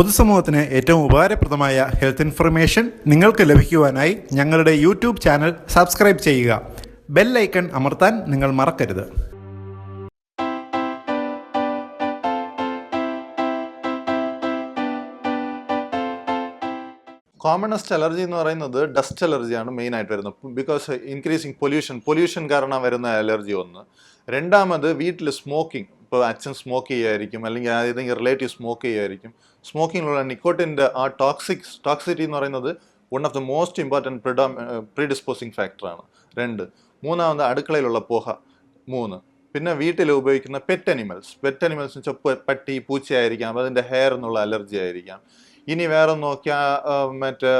പൊതുസമൂഹത്തിന് ഏറ്റവും ഉപകാരപ്രദമായ ഹെൽത്ത് ഇൻഫർമേഷൻ നിങ്ങൾക്ക് ലഭിക്കുവാനായി ഞങ്ങളുടെ യൂട്യൂബ് ചാനൽ സബ്സ്ക്രൈബ് ചെയ്യുക. ബെൽ ഐക്കൺ അമർത്താൻ നിങ്ങൾ മറക്കരുത്. കോമണസ്റ്റ് അലർജി എന്ന് പറയുന്നത് ഡസ്റ്റ് അലർജിയാണ് മെയിൻ ആയിട്ട് വരുന്നത്. ബിക്കോസ് ഇൻക്രീസിങ് പൊല്യൂഷൻ പൊല്യൂഷൻ കാരണം വരുന്ന അലർജി ഒന്ന്. രണ്ടാമത് വീട്ടിൽ സ്മോക്കിംഗ് ഇപ്പോൾ അച്ഛൻ സ്മോക്ക് ചെയ്യുമായിരിക്കും അല്ലെങ്കിൽ ഏതെങ്കിലും റിലേറ്റീവ് സ്മോക്ക് ചെയ്യുമായിരിക്കും സ്മോക്കിങ്ങിലുള്ള നിക്കോട്ടിന്റെ ആ ടോക്സിക് ടോക്സിറ്റി എന്ന് പറയുന്നത് one of the most important പ്രിഡോ predisposing ഫാക്ടറാണ് രണ്ട്. മൂന്നാമത് അടുക്കളയിലുള്ള പോഹ. മൂന്ന്. പിന്നെ വീട്ടിൽ ഉപയോഗിക്കുന്ന പെറ്റ് അനിമൽസ് പെറ്റ് അനിമൽസ് എന്ന് വെച്ചാൽ പട്ടി പൂച്ചയായിരിക്കാം അതിന്റെ ഹെയർ എന്നുള്ള അലർജി ആയിരിക്കാം. ഇനി വേറെ നോക്കിയാൽ മറ്റേ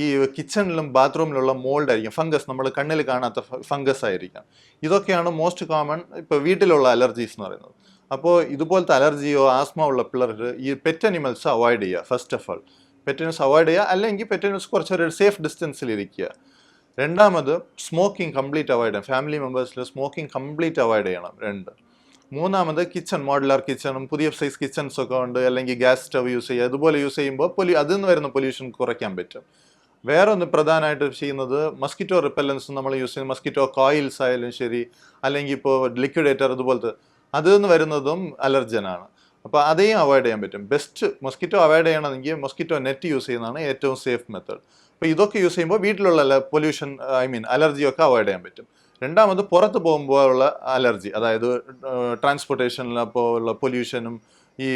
ഈ കിച്ചണിലും ബാത്റൂമിലുള്ള മോൾഡ് ആയിരിക്കും ഫംഗസ്. നമ്മൾ കണ്ണിൽ കാണാത്ത ഫംഗസ് ആയിരിക്കാം ഇതൊക്കെയാണ് മോസ്റ്റ് കോമൺ ഇപ്പോൾ വീട്ടിലുള്ള അലർജീസ് എന്ന് പറയുന്നത്. അപ്പോൾ ഇതുപോലത്തെ അലർജിയോ ആസ്മ ഉള്ള പിള്ളേർക്ക് ഈ പെറ്റ് അനിമൽസ് അവോയ്ഡ് ചെയ്യുക first of all. Pet animals avoid ചെയ്യുക അല്ലെങ്കിൽ പെറ്റ് അനിമൽസ് കുറച്ചൊരു സേഫ് ഡിസ്റ്റൻസിൽ ഇരിക്കുക. രണ്ടാമത് സ്മോക്കിംഗ് കംപ്ലീറ്റ് അവോയ്ഡ് ചെയ്യണം. ഫാമിലി മെമ്പേഴ്സിൽ സ്മോക്കിംഗ് കംപ്ലീറ്റ് അവോയ്ഡ് ചെയ്യണം രണ്ട്. മൂന്നാമത് കിച്ചൺ മോഡുലാർ കിച്ചണും പുതിയ സൈസ് കിച്ചൺസ് ഒക്കെ ഉണ്ട് അല്ലെങ്കിൽ ഗ്യാസ് സ്റ്റവ് യൂസ് ചെയ്യുക. അതുപോലെ യൂസ് ചെയ്യുമ്പോൾ പൊല്യൂ അതിൽ നിന്ന് വരുന്ന പൊല്യൂഷൻ കുറയ്ക്കാൻ പറ്റും. വേറെ ഒന്ന് പ്രധാനമായിട്ട് ചെയ്യുന്നത് മസ്കിറ്റോ റിപ്പല്ലൻസ് നമ്മൾ യൂസ് ചെയ്യുന്ന മസ്കിറ്റോ കോയിൽസ് ആയാലും ശരി അല്ലെങ്കിൽ ഇപ്പോൾ ലിക്വിഡേറ്റർ അതുപോലത്തെ അതിൽ നിന്ന് വരുന്നതും അലർജനാണ്. അപ്പോൾ അതെയും അവോയ്ഡ് ചെയ്യാൻ പറ്റും. ബെസ്റ്റ് മൊസ്കിറ്റോ അവോയ്ഡ് ചെയ്യണമെങ്കിൽ മൊസ്കിറ്റോ നെറ്റ് യൂസ് ചെയ്യുന്നതാണ് ഏറ്റവും സേഫ് മെത്തേഡ്. അപ്പോൾ ഇതൊക്കെ യൂസ് ചെയ്യുമ്പോൾ വീട്ടിലുള്ള പൊല്യൂഷൻ ഐ മീൻ അലർജിയൊക്കെ അവോയ്ഡ് ചെയ്യാൻ പറ്റും. രണ്ടാമത് പുറത്ത് പോകുമ്പോഴുള്ള അലർജി അതായത് ട്രാൻസ്പോർട്ടേഷനിൽ അപ്പോൾ ഉള്ള പൊല്യൂഷനും ഈ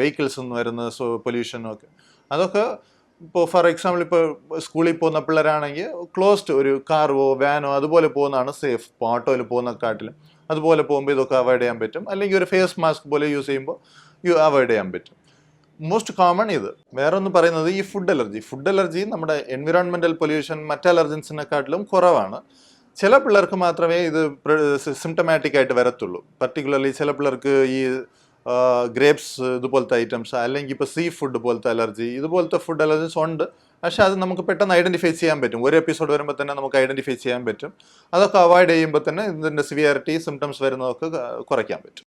വെഹിക്കിൾസിൽ നിന്ന് വരുന്ന പൊല്യൂഷനും ഒക്കെ. അതൊക്കെ ഇപ്പോൾ ഫോർ എക്സാമ്പിൾ ഇപ്പോൾ സ്കൂളിൽ പോകുന്ന പിള്ളേരാണെങ്കിൽ ക്ലോസ്ഡ് ഒരു കാറോ വാനോ അതുപോലെ പോകുന്നതാണ് സേഫ് ഇപ്പോൾ ഓട്ടോയിൽ പോകുന്നക്കാട്ടിലും അതുപോലെ പോകുമ്പോൾ ഇതൊക്കെ അവോയ്ഡ് ചെയ്യാൻ പറ്റും. അല്ലെങ്കിൽ ഒരു ഫേസ് മാസ്ക് പോലെ യൂസ് ചെയ്യുമ്പോൾ യു അവോയ്ഡ് ചെയ്യാൻ പറ്റും. മോസ്റ്റ് കോമൺ ഇത്. വേറെ ഒന്ന് പറയുന്നത് ഈ ഫുഡ് അലർജി ഫുഡ് അലർജി നമ്മുടെ എൻവിറോൺമെന്റൽ പൊല്യൂഷൻ മറ്റ് അലർജൻസിനെക്കാട്ടിലും കുറവാണ്. ചില പിള്ളേർക്ക് മാത്രമേ ഇത് സിംറ്റമാറ്റിക് ആയിട്ട് വരത്തുള്ളൂ. പർട്ടിക്കുലർലി ചില പിള്ളേർക്ക് ഈ ഗ്രേപ്സ് ഇതുപോലത്തെ ഐറ്റംസ് അല്ലെങ്കിൽ ഇപ്പോൾ സീ ഫുഡ് പോലത്തെ അലർജി ഇതുപോലത്തെ ഫുഡ് അലർജീസ് ഉണ്ട്. പക്ഷേ അത് നമുക്ക് പെട്ടെന്ന് ഐഡന്റിഫൈ ചെയ്യാൻ പറ്റും. ഒരു എപ്പിസോഡ് വരുമ്പോൾ തന്നെ നമുക്ക് ഐഡന്റിഫൈ ചെയ്യാൻ പറ്റും. അതൊക്കെ അവോയ്ഡ് ചെയ്യുമ്പോൾ തന്നെ ഇതിന്റെ സിവിയറിറ്റി സിംറ്റംസ് വരുന്നതൊക്കെ കുറയ്ക്കാൻ പറ്റും.